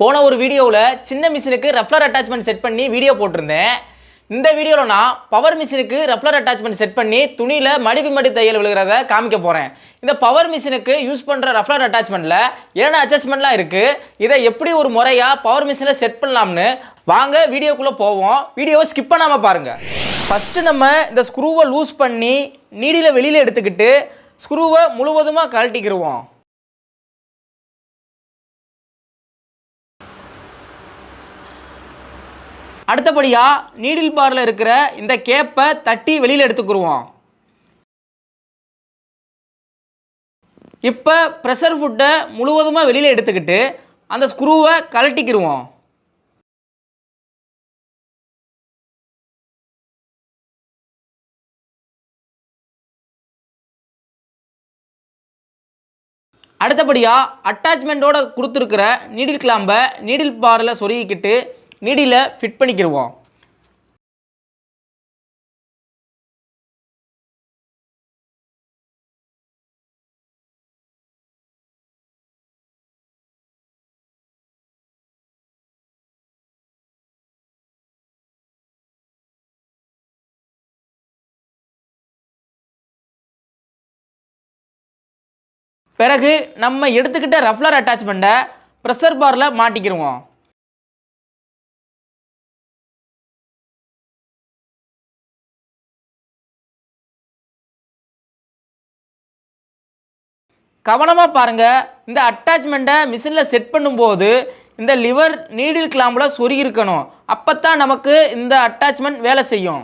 போன ஒரு வீடியோவில் சின்ன மிஷினுக்கு ரெஃப்ளர் அட்டாச்மெண்ட் செட் பண்ணி வீடியோ போட்டிருந்தேன். இந்த வீடியோவில் நான் பவர் மிஷினுக்கு ரெஃப்ளர் அட்டாச்மெண்ட் செட் பண்ணி துணியில் மடிப்பு மடி தையல் விழுகிறத காமிக்க போகிறேன் இந்த பவர் மிஷினுக்கு யூஸ் பண்ணுற ரெஃப்ளர் அட்டாச்மெண்ட்டில் என்னென்ன அட்ஜஸ்ட்மெண்ட்லாம் இருக்குது இதை எப்படி ஒரு முறையாக பவர் மிஷினில் செட் பண்ணலாம்னு வாங்க வீடியோக்குள்ளே போவோம். வீடியோவை ஸ்கிப் பண்ணாமல் பாருங்கள் ஃபஸ்ட்டு நம்ம இந்த ஸ்க்ரூவை லூஸ் பண்ணி நீடியில் வெளியில் எடுத்துக்கிட்டு ஸ்க்ரூவை முழுவதுமாக கழட்டிக்கிடுவோம் அடுத்தபடியாக நீடில் பாரில் இருக்கிற இந்த கேப்பை தட்டி வெளியில் எடுத்துக்கிருவோம். இப்போ ப்ரெஷர் ஃபுட்டை முழுவதுமாக வெளியில் எடுத்துக்கிட்டு அந்த ஸ்க்ரூவை கலட்டிக்கிடுவோம் அடுத்தபடியாக அட்டாச்மெண்ட்டோட கொடுத்துருக்கிற நீடில் கிளாம்பை நீடில் பாரில் சொருகிக்கிட்டு நீடியில் ஃபிட் பண்ணிக்கிடுவோம் பிறகு நம்ம எடுத்துக்கிட்ட ரஃப்லர் அட்டாச்மெண்ட்டை ப்ரெஷர் பாரில் மாட்டிக்கிருவோம். கவனமாக பாருங்கள் இந்த அட்டாச்மெண்ட்டை மிஷினில் செட் பண்ணும்போது இந்த லிவர் நீடில் கிளாம்பில் சொருகி இருக்கணும். அப்போ தான் நமக்கு இந்த அட்டாச்மெண்ட் வேலை செய்யும்.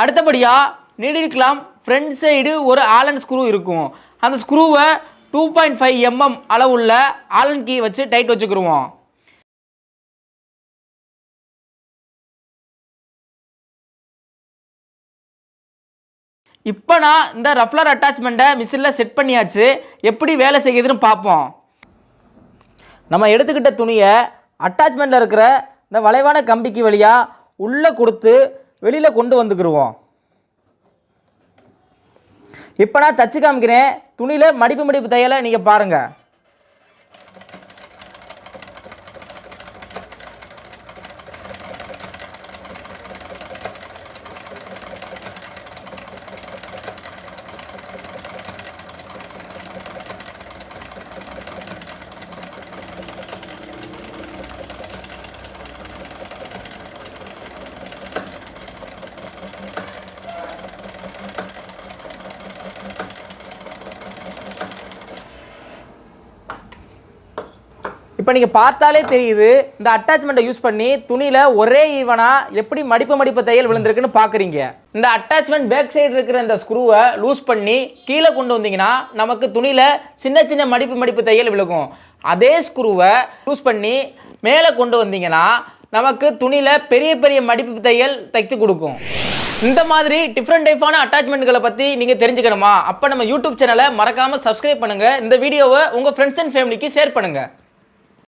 அடுத்தபடியாக நீடில் ஃப்ரண்ட் சைடு ஒரு ஆலன் ஸ்க்ரூ இருக்கும். அந்த ஸ்க்ரூவை டூ பாயிண்ட் ஃபைவ் எம்எம் அளவுள்ள ஆலன் கீ வச்சு டைட் வச்சுக்கிருவோம். இப்போ நான் இந்த ரஃப்லர் அட்டாச்மெண்ட்டை மிஷினில் செட் பண்ணியாச்சு. எப்படி வேலை செய்யுதுன்னு பார்ப்போம். நம்ம எடுத்துக்கிட்ட துணியை அட்டாச்மெண்ட்டில் இருக்கிற இந்த வளைவான கம்பிக்கு வழியாக உள்ளே கொடுத்து வெளியில் கொண்டு வந்துக்கிடுவோம் இப்போ நான் தச்சு காமிக்கிறேன். துணியில் மடிப்பு மடிப்பு தையலை நீங்கள் பாருங்கள் இப்போ நீங்கள் பார்த்தாலே தெரியுது இந்த அட்டாச்மெண்ட்டை யூஸ் பண்ணி துணியில் ஒரே ஈவனாக எப்படி மடிப்பு மடிப்பு தையல் விழுந்திருக்குன்னு பார்க்குறீங்க இந்த அட்டாச்மெண்ட் பேக் சைடு இருக்கிற இந்த ஸ்க்ரூவை லூஸ் பண்ணி கீழே கொண்டு வந்தீங்கன்னா நமக்கு துணியில் சின்ன சின்ன மடிப்பு மடிப்பு தையல் விழுகும். அதே ஸ்க்ரூவை லூஸ் பண்ணி மேலே கொண்டு வந்தீங்கன்னா நமக்கு துணியில் பெரிய பெரிய மடிப்பு தையல் தைச்சு கொடுக்கும். இந்த மாதிரி டிஃப்ரெண்ட் டைப்பான அட்டாச்மெண்ட்களை பற்றி நீங்கள் தெரிஞ்சுக்கணுமா? அப்போ நம்ம யூடியூப் சேனலை மறக்காமல் சப்ஸ்கிரைப் பண்ணுங்கள் இந்த வீடியோவை உங்கள் ஃப்ரெண்ட்ஸ் அண்ட் ஃபேமிலிக்கு ஷேர் பண்ணுங்கள்